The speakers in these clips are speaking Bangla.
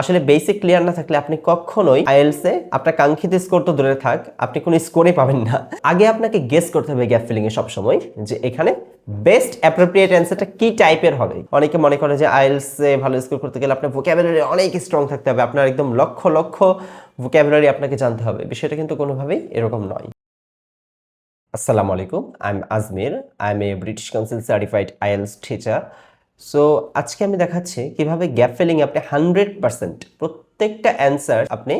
আসলে বেসিক ক্লিয়ার না থাকলে আপনি কখনোই আইএলসে আপনার কাঙ্ক্ষিত স্কোর তো দূরে থাক, আপনি কোনো স্কোরই পাবেন না। আগে আপনাকে গেস করতে হবে গ্যাপ ফিলিং এ সবসময় যে এখানে বেস্ট অ্যাপ্রোপ্রিয়েট অ্যান্সারটা কি টাইপের হবে। অনেকে মনে করে যে আইএলসে ভালো স্কোর করতে গেলে আপনার ভোক্যাবুলারি অনেক স্ট্রং থাকতে হবে, আপনার একদম লক্ষ লক্ষ ভোক্যাবুলারি আপনাকে জানতে হবে। বিষয়টা কিন্তু কোনোভাবেই এরকম নয়। আসসালামু আলাইকুম I am Azmir I am a British Council certified IELTS teacher so আজকে আমি দেখাচ্ছি কীভাবে গ্যাপ ফিলিং আপনি হান্ড্রেড পার্সেন্ট প্রত্যেকটা অ্যান্সার আপনি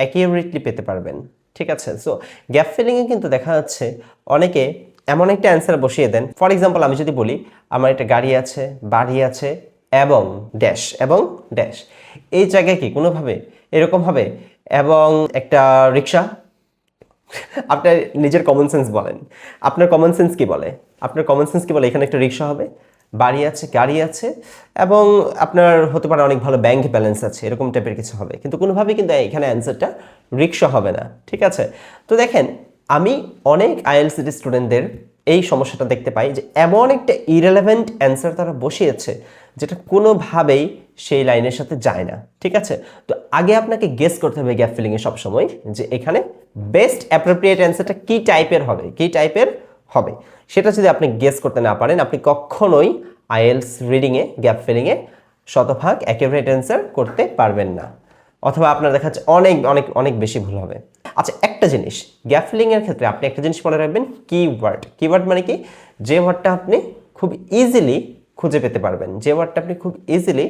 অ্যাকিউরেটলি পেতে পারবেন। ঠিক আছে? সো গ্যাপ ফিলিংয়ে কিন্তু দেখা যাচ্ছে অনেকে এমন একটা অ্যান্সার বসিয়ে দেন। ফর এক্সাম্পল আমি যদি বলি, আমার একটা গাড়ি আছে, বাড়ি আছে এবং ড্যাশ এবং ড্যাশ এই জায়গায় কি কোনোভাবে এরকম হবে? এবং একটা রিক্সা আপনার নিজের কমন সেন্স বলেন। আপনার কমন সেন্স কি বলে? আপনার কমন সেন্স কি বলে? এখানে একটা রিক্সা হবে? বাড়ি আছে, গাড়ি আছে, এবং আপনার হতে পারে অনেক ভালো ব্যাংক ব্যালেন্স আছে, এরকম টাইপের কিছু হবে। কিন্তু কোনোভাবেই কিন্তু এখানে অ্যান্সারটা রিক্সা হবে না, ঠিক আছে? তো দেখেন, আমি অনেক আইএলসিটি স্টুডেন্টদের এই সমস্যাটা দেখতে পাই যে এমন একটা ইরেলেভেন্ট অ্যান্সার তারা বসিয়েছে যেটা কোনোভাবেই সেই লাইনের সাথে যায় না, ঠিক আছে? তো আগে আপনাকে গেস করতে হবে গ্যাপ ফিলিংয়ে সবসময় যে এখানে বেস্ট অ্যাপ্রোপ্রিয়েট অ্যান্সারটা কী টাইপের হবে, কী টাইপের হবে? সেটা যদি আপনি গেস করতে না পারেন, আপনি কখনোই আইএলস রিডিংয়ে গ্যাপ ফিলিংয়ে শতভাগ অ্যাকিউরেট অ্যান্সার করতে পারবেন না। অথবা আপনার দেখা যাচ্ছে অনেক অনেক অনেক বেশি ভুল হবে। আচ্ছা একটা জিনিস গ্যাপ ফিলিংয়ের ক্ষেত্রে আপনি একটা জিনিস মনে রাখবেন কিওয়ার্ড কিওয়ার্ড মানে কি? যে ওয়ার্ডটা আপনি খুব ইজিলি খুঁজে পেতে পারবেন। যে ওয়ার্ডটা আপনি খুব ইজিলি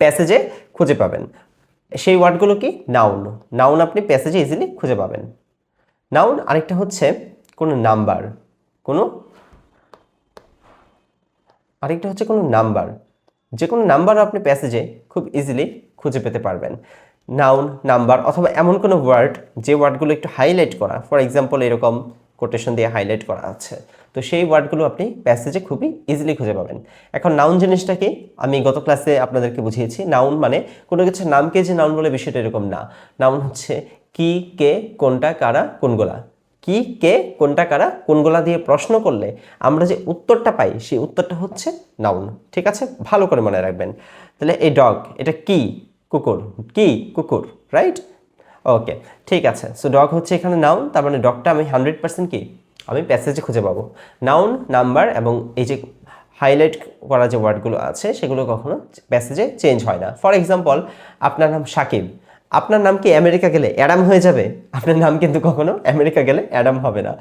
প্যাসেজে খুঁজে পাবেন। সেই ওয়ার্ডগুলো কি? নাউন নাউন আপনি প্যাসেজে ইজিলি খুঁজে পাবেন। নাউন আরেকটা হচ্ছে কোনো নাম্বার কোনো আরেকটা হচ্ছে কোনো নাম্বার। যে কোনো নাম্বার আপনি প্যাসেজে খুব ইজিলি খুঁজে পেতে পারবেন। নাউন নাম্বার অথবা এমন কোনো ওয়ার্ড যে ওয়ার্ডগুলো একটু হাইলাইট করা ফর এক্সাম্পল এরকম কোটেশন দিয়ে হাইলাইট করা আছে। তো সেই ওয়ার্ডগুলো আপনি প্যাসেজে খুবই ইজিলি খুঁজে পাবেন। এখন নাউন জিনিসটা কি আমি গত ক্লাসে আপনাদেরকে বুঝিয়েছি। নাউন মানে কোনো কিছুর নামকে যে নাউন বলে, বিষয়টা এরকম না। নাউন হচ্ছে কি, কে, কোনটা, কারা, কোনগুলা। কি, কে, কোনটা কারা, কোনগুলা দিয়ে প্রশ্ন করলে আমরা যে উত্তরটা পাই, সেই উত্তরটা হচ্ছে নাউন ঠিক আছে? ভালো করে মনে রাখবেন। তাহলে এই ডগ এটা কি? কুকুর। কি? কুকুর রাইট ওকে ঠিক আছে। সো ডগ হচ্ছে এখানে নাউন তার মানে ডগটা আমি হান্ড্রেড পার্সেন্ট কি? আমি প্যাসেজে খুঁজে পাবো। নাউন নাম্বার এবং এই যে হাইলাইট করা যে ওয়ার্ডগুলো আছে, সেগুলো কখনো প্যাসেজে চেঞ্জ হয় না। ফর এক্সাম্পল আপনার নাম সাকিব। আপনার নাম কি আমেরিকা গেলে অ্যাডাম হয়ে যাবে? আপনার নাম কিন্তু কখনো আমেরিকা গেলে অ্যাডাম হবে না।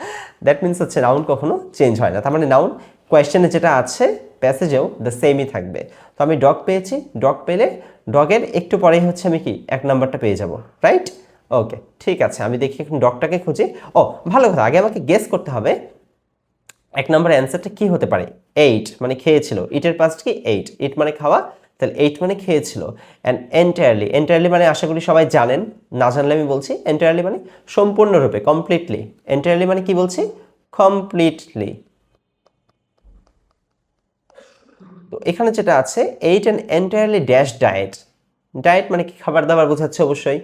দ্যাট মিনস হচ্ছে নাউন কখনো চেঞ্জ হয় না। তার মানে নাউন কোয়েশ্চেনে যেটা আছে প্যাসেজেও দ্য সেমই থাকবে। তো আমি ডগ পেয়েছি। ডগ পেলে ডগের একটু পরেই হচ্ছে আমি কি এক নাম্বারটা পেয়ে যাব। রাইট ওকে ঠিক আছে। আমি দেখি এখন ডগটাকে খুঁজি। ও, ভালো কথা। আগে আমাকে গেস করতে হবে এক নম্বর অ্যান্সারটা কি হতে পারে। এইট মানে খেয়েছিল। ইটের পাস্ট কি? এইট ইট মানে খাওয়া। তাহলে এইট মানে খেয়েছিল অ্যান্ড এন্টায়ারলি এন্টায়ারলি মানে আশা করি সবাই জানেন, না জানলে আমি বলছি এন্টায়ারলি মানে সম্পূর্ণরূপে কমপ্লিটলি এন্টায়ারলি মানে কি বলছি? কমপ্লিটলি তো এখানে যেটা আছে ate and entirely dash diet diet মানে কি খাবার দাবার বোঝাচ্ছে অবশ্যই,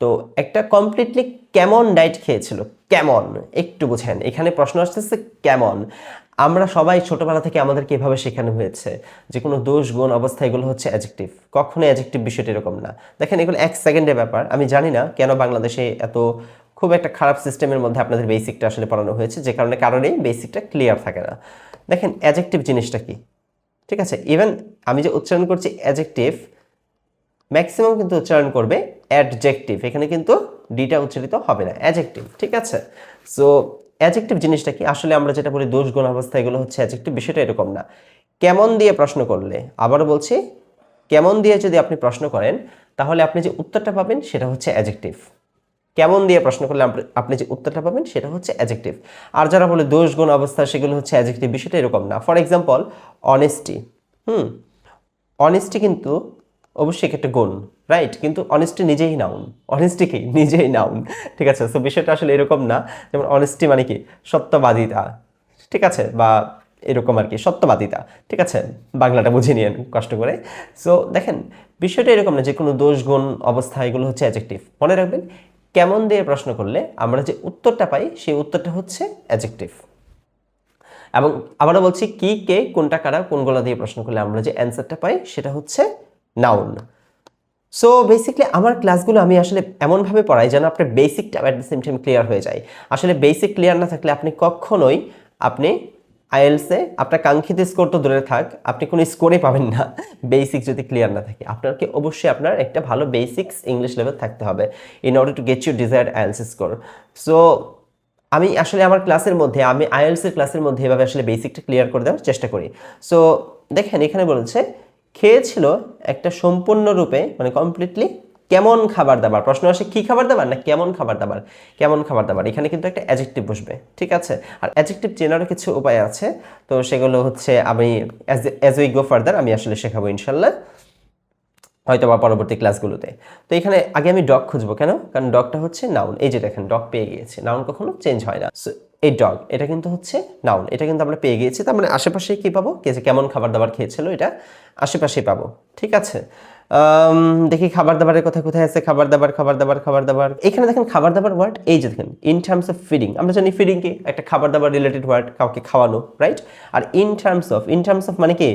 তো একটা কমপ্লিটলি কেমন ডায়েট খেয়েছিল, কেমন, একটু বুঝেন, এখানে প্রশ্ন আসতেছে কেমন আমরা সবাই ছোটবেলা থেকে আমাদেরকে এভাবে শেখানো হয়েছে যে কোনো দোষ, গুণ, অবস্থা, এগুলো হচ্ছে অ্যাজেক্টিভ কখনো অ্যাজেক্টিভ বিষয়টা এরকম না। দেখেন, এগুলো এক সেকেন্ডের ব্যাপার। আমি জানি না কেন বাংলাদেশে এত খুব একটা খারাপ সিস্টেমের মধ্যে আপনাদের বেসিকটা আসলে পড়ানো হয়েছে, যে কারণে কারণেই বেসিকটা ক্লিয়ার থাকে না। দেখেন অ্যাজেক্টিভ জিনিসটা কি? ঠিক আছে ইভেন আমি যে উচ্চারণ করছি অ্যাজেক্টিভ ম্যাক্সিমাম কিন্তু উচ্চারণ করবে অ্যাডজেক্টিভ এখানে কিন্তু ডিটা উচ্চারিত হবে না অ্যাজেক্টিভ ঠিক আছে? সো অ্যাজেক্টিভ জিনিসটা কি? আসলে আমরা যেটা বলি দোষ গুণ অবস্থা, এগুলো হচ্ছে অ্যাজেক্টিভ বিষয়টা এরকম না। কেমন দিয়ে প্রশ্ন করলে, আবারও বলছি, কেমন দিয়ে যদি আপনি প্রশ্ন করেন, তাহলে আপনি যে উত্তরটা পাবেন সেটা হচ্ছে অ্যাজেক্টিভ কেমন দিয়ে প্রশ্ন করলে আপনি- যে উত্তরটা পাবেন সেটা হচ্ছে অ্যাজেক্টিভ আর যারা বলে দোষ গুণ অবস্থা, সেগুলো হচ্ছে অ্যাজেক্টিভ বিষয়টা এরকম না। For example honesty hmm honesty কিন্তু অবশ্যই একটা গুণ রাইট কিন্তু অনেস্টি নিজেই নাউন অনেস্টি কি? নিজেই নাউন ঠিক আছে? সো বিষয়টা আসলে এরকম না, যেমন অনেস্টি মানে কি? সত্যবাদিতা, ঠিক আছে? বা এরকম আর কি, সত্যবাদিতা, ঠিক আছে? বাংলাটা বুঝে নিয়েন, কষ্ট করে। সো দেখেন, বিষয়টা এরকম না যে কোনো দোষ, গুণ, অবস্থা, এগুলো হচ্ছে অ্যাজেক্টিভ মনে রাখবেন, কেমন দিয়ে প্রশ্ন করলে আমরা যে উত্তরটা পাই, সেই উত্তরটা হচ্ছে অ্যাজেক্টিভ এবং আবারও বলছি, কি, কে, কোনটা, কারা, কোনগুলো দিয়ে প্রশ্ন করলে আমরা যে অ্যান্সারটা পাই, সেটা হচ্ছে নাউন সো বেসিকলি আমার ক্লাসগুলো আমি আসলে এমনভাবে পড়াই যেন আপনার বেসিকটা at the same time clear হয়ে যায়। আসলে বেসিক ক্লিয়ার না থাকলে আপনি কখনোই আপনি আইএলসে আপনার কাঙ্ক্ষিত স্কোর তো দূরে থাক, আপনি কোনো স্কোরে পাবেন না। বেসিক যদি ক্লিয়ার না থাকে। আপনাকে অবশ্যই আপনার একটা ভালো বেসিক্স ইংলিশ লেভেল থাকতে হবে in order to get you desired IELTS score so আমি আসলে আমার ক্লাসের মধ্যে, আমি আইএলসের ক্লাসের মধ্যে এভাবে আসলে বেসিকটা ক্লিয়ার করে দেওয়ার চেষ্টা করি। সো দেখেন, এখানে বলেছে খেয়েছিল একটা সম্পূর্ণরূপে মানে কমপ্লিটলি কেমন খাবার দাবার? প্রশ্ন আসে, কি খাবার দাবার? না, কেমন খাবার দাবার? কেমন খাবার দাবার? এখানে কিন্তু একটা অ্যাজেক্টিভ বসবে, ঠিক আছে? আর অ্যাজেক্টিভ চেনারও কিছু উপায় আছে, তো সেগুলো হচ্ছে আমি অ্যাজ উই গো ফার্দার আমি আসলে শেখাবো ইনশাল্লাহ হয়তো বা পরবর্তী ক্লাসগুলোতে তো এখানে আগে আমি ডগ খুঁজবো কেন? কারণ ডগটা হচ্ছে নাউন এই যে দেখেন ডগ পেয়ে গিয়েছে নাউন কখনো চেঞ্জ হয় না। এই ডগ এটা কিন্তু হচ্ছে নাউন এটা কিন্তু আমরা পেয়ে গিয়েছি, তার মানে আশেপাশে কি পাবো? কে যে কেমন খাবার দাবার খেয়েছিল এটা? আশেপাশেই পাবো, ঠিক আছে? দেখি খাবার দাবারের কথা কোথায় আছে খাবার দাবার খাবার দাবার খাবার দাবার এখানে দেখেন খাবার দাবার ওয়ার্ড এই যে দেখেন ইন টার্মস অফ ফিডিং আমরা জানি ফিডিং কি? একটা খাবার দাবার রিলেটেড ওয়ার্ড কাউকে খাওয়ানো right R in terms of in terms of মানে কি?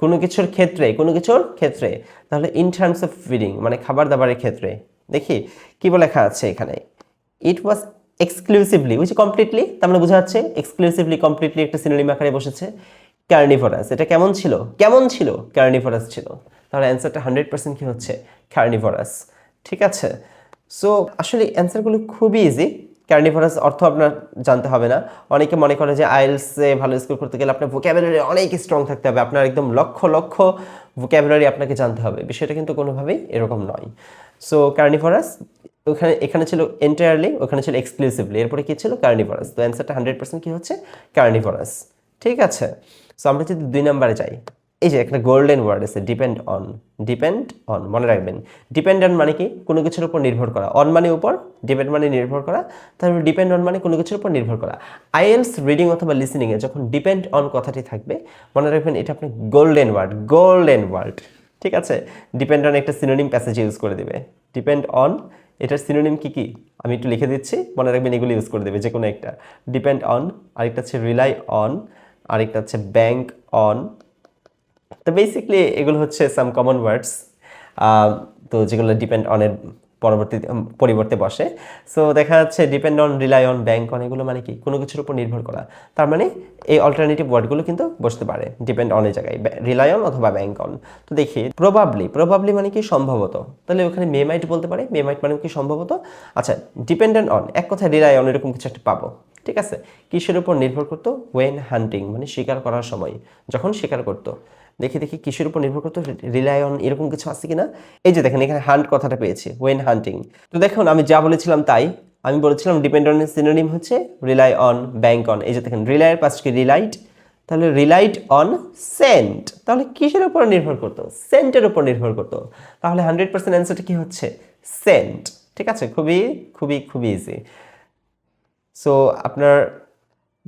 কোনো কিছুর ক্ষেত্রে, কোনো কিছুর ক্ষেত্রে, তাহলে ইন টার্মস অফ ফিডিং মানে খাবার দাবারের ক্ষেত্রে। দেখি, কি বলে লেখা আছে এখানে? It was exclusively which completely তার মানে বোঝা যাচ্ছে এক্সক্লুসিভলি কমপ্লিটলি একটা সিনোনিম আকারে বসেছে কার্নিভরাস এটা কেমন ছিল? কেমন ছিল? কার্নিভরাস ছিল। তাহলে অ্যান্সারটা হান্ড্রেড পার্সেন্ট কি হচ্ছে? কার্নিভরাস ঠিক আছে? সো আসলে অ্যান্সারগুলো খুবই ইজি কার্নিভরাস অর্থ আপনার জানতে হবে না। অনেকে মনে করে যে আইএলসে ভালো স্কোর করতে গেলে আপনার ভোক্যাবুলারি অনেক স্ট্রং থাকতে হবে। আপনার একদম লক্ষ লক্ষ ভোক্যাবুলারি আপনাকে জানতে হবে। বিষয়টা কিন্তু কোনোভাবেই এরকম নয়। সো কার্নিভরাস ওখানে, এখানে ছিল এন্টায়ারলি ওখানে ছিল এক্সক্লুসিভলি এরপরে কী ছিল? কার্নিভরাস তো অ্যান্সারটা হান্ড্রেড পার্সেন্ট কী হচ্ছে? কার্নিভরাস ঠিক আছে? সো আমরা যদি দুই নাম্বারে যাই, এই যে একটা গোল্ডেন ওয়ার্ড আছে ডিপেন্ড অন ডিপেন্ড অন মনে রাখবেন। ডিপেন্ড অন মানে কি? কোনো কিছুর উপর নির্ভর করা। অন মানে উপর ডিপেন্ড মানে নির্ভর করা। তারপর ডিপেন্ড অন মানে কোনো কিছুর উপর নির্ভর করা। আইএলস রিডিং অথবা লিসেনিংয়ে যখন ডিপেন্ড অন কথাটি থাকবে, মনে রাখবেন এটা আপনি গোল্ডেন ওয়ার্ড গোল্ডেন ওয়ার্ড ঠিক আছে? ডিপেন্ড অন একটা সিনোনিম প্যাসেজ ইউজ করে দেবে। ডিপেন্ড অন এটার সিনোনিম কি কি? আমি একটু লিখে দিচ্ছি, মনে রাখবেন এগুলো ইউজ করে দেবে যে কোনো একটা। ডিপেন্ড অন আরেকটা হচ্ছে রিলাই অন আরেকটা হচ্ছে ব্যাংক অন তো বেসিকলি এগুলো হচ্ছে সাম কমন ওয়ার্ডস তো যেগুলো ডিপেন্ড অনের পরবর্তী উম, পরিবর্তে বসে। সো দেখা যাচ্ছে depend on rely on bank on এগুলো মানে কি? কোনো কিছুর উপর নির্ভর করা। তার মানে এই অল্টারনেটিভ ওয়ার্ডগুলো কিন্তু বসতে পারে। ডিপেন্ড অনের জায়গায়। রিলাই অন অথবা ব্যাংক অন তো দেখি প্রবাবলি প্রবাবলি মানে কি সম্ভবত? তাহলে ওখানে মে মাইট বলতে পারে। মে মাইট মানে কি সম্ভবত? আচ্ছা ডিপেন্ডেন্ট অন এক কথায় রিলাই অন এরকম কিছু একটা পাবো। ঠিক আছে? কিসের উপর নির্ভর করতো? ওয়েন হান্টিং মানে শিকার করার সময়। যখন শিকার করতো। দেখি দেখি কিসের উপর নির্ভর করতো? রিলাই অন এরকম কিছু আছে কিনা? এই যে দেখেন, এখানে হান্ট কথাটা পেয়েছে ওয়েন হান্টিং তো দেখুন, আমি যা বলেছিলাম তাই। আমি বলেছিলাম ডিপেন্ড অন সিনোনিম হচ্ছে রিলাই অন ব্যাংক অন এই যে দেখেন রিলাইয়ের পাশে রিলাইট তাহলে রিলাইট অন সেন্ট তাহলে কিসের উপর নির্ভর করতো? সেন্টের উপর নির্ভর করতো। তাহলে হান্ড্রেড পার্সেন্ট অ্যান্সারটা কী হচ্ছে? সেন্ট ঠিক আছে? খুবই খুবই খুবই ইজি সো আপনার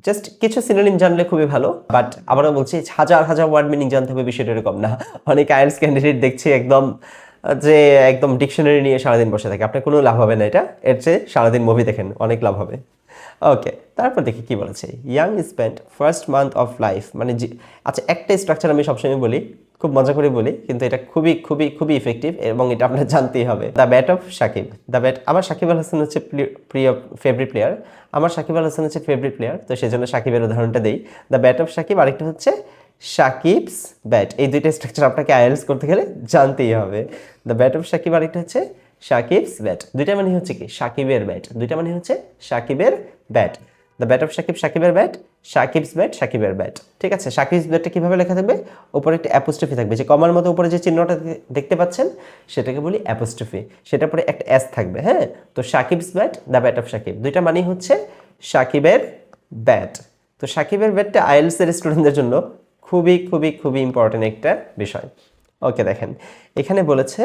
জাস্ট কিছু সিনোনিম জানলে খুবই ভালো বাট আবারও বলছি, হাজার হাজার ওয়ার্ড মিনিং জানতে হবে বিষয়টা এরকম না। অনেক আয়েলস ক্যান্ডিডেট দেখছি একদম, যে একদম ডিকশনারি নিয়ে সারাদিন বসে থাকে। আপনার কোনো লাভ হবে না এটা। এর চেয়ে সারাদিন মুভি দেখেন, অনেক লাভ হবে। ওকে তারপর দেখি কি বলেছে। Young spend first month of life মানে আচ্ছা একটা স্ট্রাকচার আমি সবসময় বলি। খুব মজা করে বলি, কিন্তু এটা খুবই খুবই খুবই ইফেক্টিভ এবং এটা আপনার জানতেই হবে। The bat of Shakib the bat আমার সাকিব আল হাসান হচ্ছে প্রি- প্রিয় ফেভারিট প্লেয়ার আমার সাকিব আল হাসান হচ্ছে ফেভারিট প্লেয়ার তো সেজন্য সাকিবের উদাহরণটা দেই। দ্য ব্যাট অফ সাকিব আরেকটা হচ্ছে সাকিবস ব্যাট এই দুইটা স্ট্রাকচার আপনাকে আইএলস করতে গেলে জানতেই হবে। দ্য ব্যাট অফ সাকিব আরেকটা হচ্ছে সাকিবস ব্যাট দুইটা মানে হচ্ছে কি? সাকিবের ব্যাট দুইটা মানে হচ্ছে সাকিবের bat the bat of Shakib সাকিবের ব্যাট সাকিবস ব্যাট সাকিবের ব্যাট ঠিক আছে? সাকিবস ব্যাটটা কীভাবে লেখা থাকবে? উপরে একটা অ্যাপোস্ট্রফি থাকবে। যে কমার মতো উপরে যে চিহ্নটা দেখতে পাচ্ছেন, সেটাকে বলি অ্যাপোস্ট্রফি সেটার পরে একটা এস থাকবে হ্যাঁ? তো Shakib's bat the bat of Shakib. দুইটা মানেই হচ্ছে সাকিবের ব্যাট তো সাকিবের ব্যাটটা আইএলসের স্টুডেন্টদের জন্য খুবই খুবই খুবই ইম্পর্টেন্ট একটা বিষয়। ওকে দেখেন। এখানে বলেছে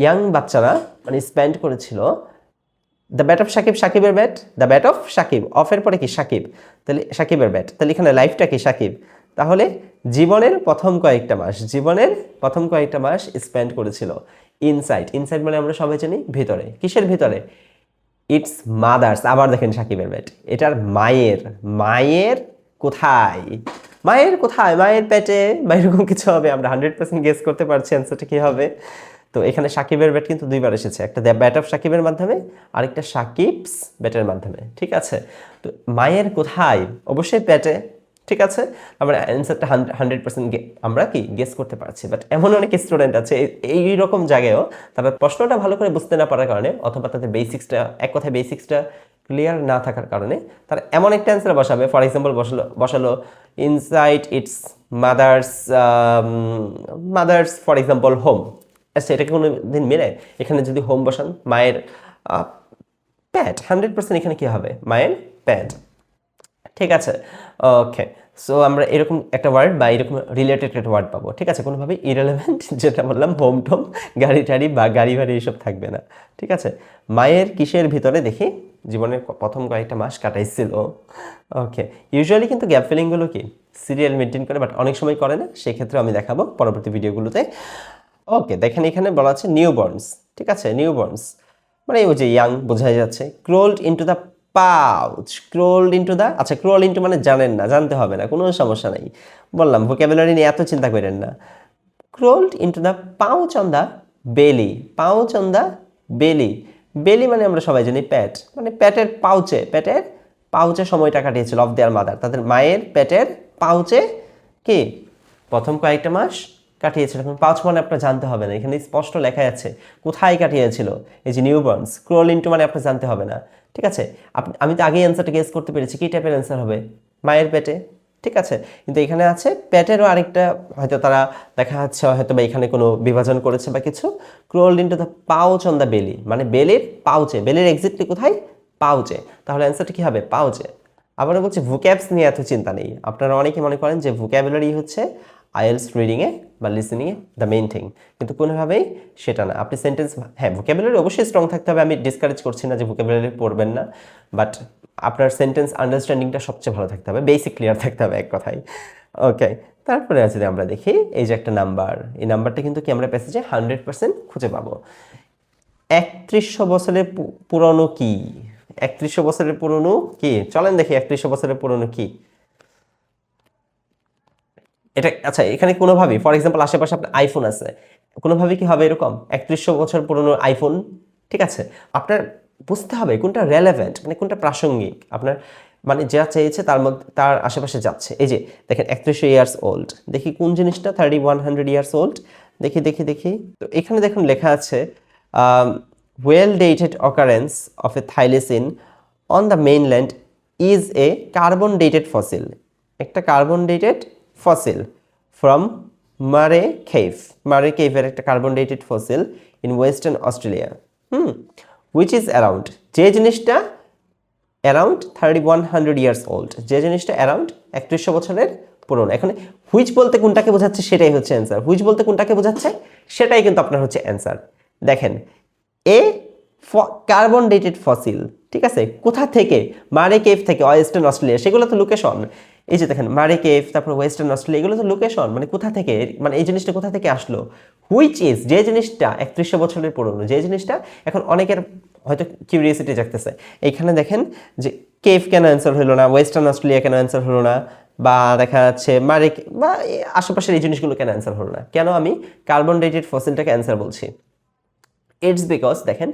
ইয়াং বাচ্চারা মানে স্পেন্ড করেছিল দ্য ব্যাট অফ সাকিব সাকিবের bat the bat of Shakib অফের পরে কি? সাকিব তাহলে সাকিবের ব্যাট তাহলে এখানে লাইফটা কি? সাকিব তাহলে জীবনের প্রথম কয়েকটা মাস, জীবনের প্রথম কয়েকটা মাস স্পেন্ড করেছিল ইনসাইড ইনসাইড মানে আমরা সবাই জানি ভিতরে। কিসের ভিতরে? ইটস মাদার্স আবার দেখেন সাকিবের ব্যাট এটার মায়ের। মায়ের কোথায়? মায়ের কোথায়? মায়ের পেটে? বা এরকম কিছু হবে? আমরা হান্ড্রেড পার্সেন্ট গেস করতে পারছি অ্যান্সারটা কী হবে? তো এখানে সাকিবের ব্যাট কিন্তু দুইবার এসেছে। একটা ব্যাট অফ সাকিবের মাধ্যমে, আরেকটা সাকিবস ব্যাটের মাধ্যমে। ঠিক আছে? তো মায়ের কোথায়? অবশ্যই ব্যাটে। ঠিক আছে? আমরা অ্যান্সারটা হান্ড্রেড পার্সেন্ট আমরা কি গেস করতে পারছি? বাট এমন অনেক স্টুডেন্ট আছে এই- রকম জায়গায়ও তারা প্রশ্নটা ভালো করে বুঝতে না পারার কারণে অথবা তাদের বেসিক্সটা এক কথায় বেসিক্সটা ক্লিয়ার না থাকার কারণে তারা এমন একটা অ্যান্সার বসাবে। ফর এক্সাম্পল বসালো বসালো inside its mother's mother's for example home আচ্ছা এটাকে কোনো দিন মিলে? এখানে যদি হোম বসান, মায়ের প্যাট হান্ড্রেড পার্সেন্ট এখানে কী হবে? মায়ের প্যাট ঠিক আছে? ওকে সো আমরা এরকম একটা ওয়ার্ড বা এরকম রিলেটেড একটা ওয়ার্ড পাবো। ঠিক আছে? কোনোভাবে ইরেলেভেন্ট যেটা বললাম হোম টোম গাড়ি, টাড়ি বা গাড়ি, বাড়ি এইসব থাকবে না। ঠিক আছে? মায়ের কিসের ভিতরে দেখি? জীবনের প্রথম কয়েকটা মাস কাটাইছিল। ওকে ইউজুয়ালি কিন্তু গ্যাপ ফিলিংগুলো কি? সিরিয়াল মেনটেন করে বাট অনেক সময় করে না। সেক্ষেত্রে আমি দেখাবো পরবর্তী ভিডিওগুলোতে ওকে দেখেন এখানে বলা আছে নিউ বর্নস ঠিক আছে? নিউ বর্নস মানে ওই যে ইয়াং বোঝাই যাচ্ছে। Crawled into the pouch crawled into the আচ্ছা ক্রোল ইন্টু মানে জানেন না, জানতে হবে না, কোনো সমস্যা নেই। বললাম ভোক্যাবুলারি নিয়ে এত চিন্তা করেন না। Crawled into the pouch on the belly pouch on the belly belly মানে আমরা সবাই জানি প্যাট মানে প্যাটের পাউচে প্যাটের পাউচে সময়টা কাটিয়েছিল অফ দেয়ার মাদার তাদের মায়ের পেটের পাউচে কি? প্রথম কয়েকটা মাস কাটিয়েছিল এখন পাউচ মানে আপনার জানতে হবে না। এখানে স্পষ্ট লেখা আছে, কোথায় কাটিয়েছিল? এই যে নিউবর্নস ক্রোল ইন্টু মানে আপনার জানতে হবে না। ঠিক আছে? আমি তো আগেই অ্যান্সারটা গেস করতে পেরেছি, কী টাইপের অ্যান্সার হবে? মায়ের পেটে? ঠিক আছে? কিন্তু এখানে আছে, পেটেরও আরেকটা, হয়তো তারা দেখা যাচ্ছে, হয়তো বা এখানে কোনো বিভাজন করেছে বা কিছু। Crawl into the pouch on the belly মানে বেলির পাউচে বেলির এক্সিটলি কোথায়? পাউচে তাহলে অ্যান্সারটা কী হবে? পাউচে আবারও বলছি ভুক্যাবস নিয়ে এত চিন্তা নেই। আপনারা অনেকে মনে করেন যে ভুক্যাবুলারি হচ্ছে আইএলস রিডিংয়ে বা লিসনিংয়ে দ্য মেইন থিং কিন্তু কোনোভাবেই সেটা না। আপনি সেন্টেন্স হ্যাঁ ভুক্যাবুলারি অবশ্যই স্ট্রং থাকতে হবে। আমি ডিসকারেজ করছি না যে ভুক্যাবুলারি পড়বেন না। বাট আপনার সেন্টেন্স আন্ডারস্ট্যান্ডিংটা সবচেয়ে ভালো থাকতে হবে। বেসিক ক্লিয়ার থাকতে হবে এক কথায়। ওকে তারপরে যদি আমরা দেখি, এই যে একটা নাম্বার এই নাম্বারটা কিন্তু কি আমরা প্যাসেজে হান্ড্রেড পার্সেন্ট খুঁজে পাবো। একত্রিশশো বছরের পুরনো কি? একত্রিশশো বছরের পুরনো কি? চলেন দেখি একত্রিশশো বছরের পুরনো কি? এটা আচ্ছা এখানে কোনোভাবেই ফর এক্সাম্পল আশেপাশে আপনার আইফোন আছে কোনোভাবে কি হবে এরকম? একত্রিশশো বছর পুরনো আইফোন ঠিক আছে? আপনার বুঝতে হবে কোনটা রেলেভেন্ট মানে কোনটা প্রাসঙ্গিক। আপনার মানে যা চেয়েছে তার মধ্যে, তার আশেপাশে যাচ্ছে। এই যে, দেখেন, একত্রিশশো ইয়ার্স ওল্ড দেখি কোন জিনিসটা thirty one hundred years old দেখি দেখি দেখি। তো এখানে দেখুন লেখা আছে well dated occurrence of a thylacine on the mainland is a carbon dated fossil একটা carbon dated fossil from Murray Cave. Murray কেভের একটা carbon dated fossil in Western Australia. Hmm which is around যে জিনিসটা around thirty one hundred years old যে জিনিসটা অ্যারাউন্ড একত্রিশশো বছরের পুরনো। এখন হুইচ বলতে কোনটাকে বোঝাচ্ছে সেটাই হচ্ছে অ্যান্সার হুইচ বলতে কোনটাকে বোঝাচ্ছে সেটাই কিন্তু আপনার হচ্ছে অ্যান্সার দেখেন, এ কার্বন ডেটেড ফসিল, ঠিক আছে? কোথা থেকে? মারে কেভ থেকে, ওয়েস্টার্ন অস্ট্রেলিয়া। সেগুলো তো লোকেশন এই যে দেখেন, মারে কেভ তারপর ওয়েস্টার্ন অস্ট্রেলিয়া এগুলো তো লোকেশন মানে কোথা থেকে মানে এই জিনিসটা কোথা থেকে আসলো? হুইচ ইজ যে জিনিসটা একত্রিশশো বছরের পুরনো, যে জিনিসটা এখন অনেকের হয়তো কিউরিয়াসিটি জাগতেছে। এইখানে দেখেন যে কেভ কেন অ্যান্সার হলো না ওয়েস্টার্ন অস্ট্রেলিয়া কেন অ্যান্সার হলো না, বা দেখা যাচ্ছে মারে বা আশেপাশের এই জিনিসগুলো কেন অ্যান্সার হলো না? কেন আমি কার্বন ডেটেড ফসিলটাকে অ্যান্সার বলছি? ইটস বিকজ দেখেন,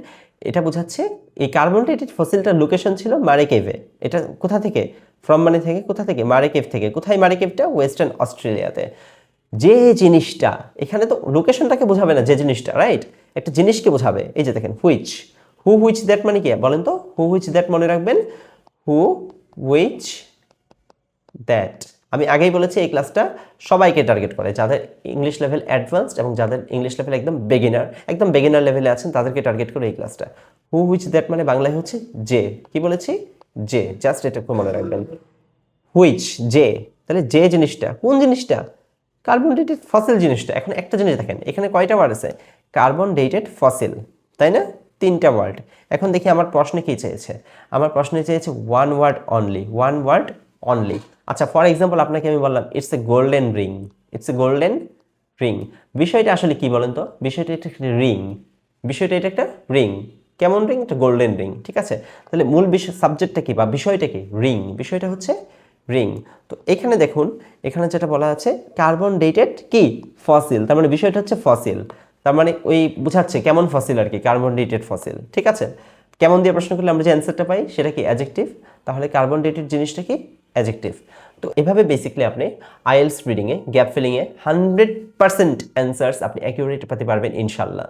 এটা বোঝাচ্ছে এই কার্বন ডেটেড ফসিলটার লোকেশন ছিল মারে কেভে এটা কোথা থেকে? ফ্রম মানে থেকে কোথা থেকে? মারে কেভ থেকে। কোথায় মারে কেভটা ওয়েস্টার্ন অস্ট্রেলিয়াতে যে জিনিসটা, এখানে তো লোকেশনটাকে বোঝাবে না যে জিনিসটা রাইট একটা জিনিসকে বোঝাবে। এই যে দেখেন হুইচ হু হুইচ দ্যাট মানে কি? বলেন তো। হু হুইচ দ্যাট মনে রাখবেন? হু হুইচ দ্যাট আমি আগেই বলেছি এই ক্লাসটা সবাইকে টার্গেট করে। যাদের ইংলিশ লেভেল অ্যাডভান্সড এবং যাদের ইংলিশ লেভেল একদম বেগিনার একদম বেগিনার লেভেলে আছেন, তাদেরকে টার্গেট করে এই ক্লাসটা হু হুইচ দ্যাট মানে বাংলায় হচ্ছে যে। কি বলেছি? যে জাস্ট এটুকু মনে রাখবেন। হুইচ যে, তাহলে যে জিনিসটা, কোন জিনিসটা? কার্বন ডেটেড ফসিল জিনিসটা। এখন একটা জিনিস দেখেন, এখানে কয়টা ওয়ার্ড আছে? কার্বন ডেটেড ফসিল তাই না? তিনটা ওয়ার্ড এখন দেখি আমার প্রশ্নে কী চেয়েছে। আমার প্রশ্নে চেয়েছে one word only one word only আচ্ছা ফর এক্সাম্পল আপনাকে আমি বললাম it's a golden ring it's a golden ring বিষয়টা আসলে কি বলেন তো? বিষয়টা এটা একটা রিং বিষয়টা এটা একটা রিং কেমন রিং? একটা গোল্ডেন রিং, ঠিক আছে? তাহলে মূল বিষয় সাবজেক্টটা কি বা বিষয়টা কি? রিং, বিষয়টা হচ্ছে রিং। তো এখানে দেখুন, এখানে যেটা বলা আছে, কার্বন ডেটেড কি? ফসিল। তার মানে বিষয়টা হচ্ছে ফসিল। তার মানে ওই বোঝাচ্ছে কেমন ফসিল আর কি, কার্বন ডেটেড ফসিল, ঠিক আছে? কেমন দিয়ে প্রশ্ন করলে আমরা যে অ্যান্সারটা পাই, সেটা কি অ্যাজেক্টিভ তাহলে কার্বন ডেটেড জিনিসটা কি? অ্যাজেক্টিভ তো এভাবে বেসিক্যালি আপনি আইএলস রিডিংয়ে গ্যাপ ফিলিংয়ে হান্ড্রেড পার্সেন্ট অ্যান্সার্স আপনি অ্যাকিউরেট পেতে পারবেন ইনশাল্লাহ